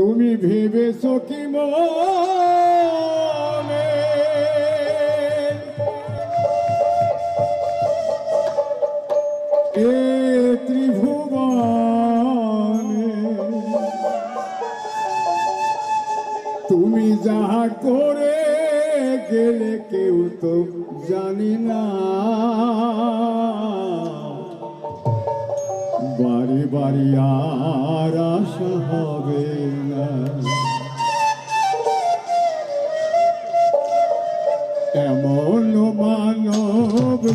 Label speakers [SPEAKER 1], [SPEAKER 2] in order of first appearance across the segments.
[SPEAKER 1] তুমি ভেবেছ কি মনে? এ ত্রিভুবনে তুমি যাহা করে গেলে কেউ তো জানি না। বাড়ি বাড়ি আর আশা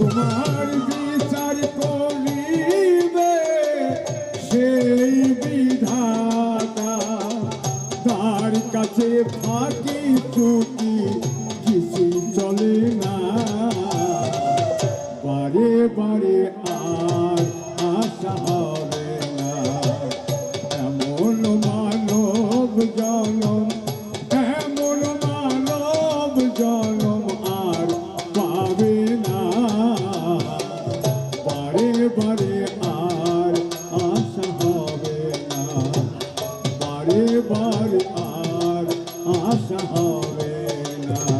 [SPEAKER 1] তোমার বিচার করিবে সেই বিধাতা তার কাছে ফাঁকি চুকি না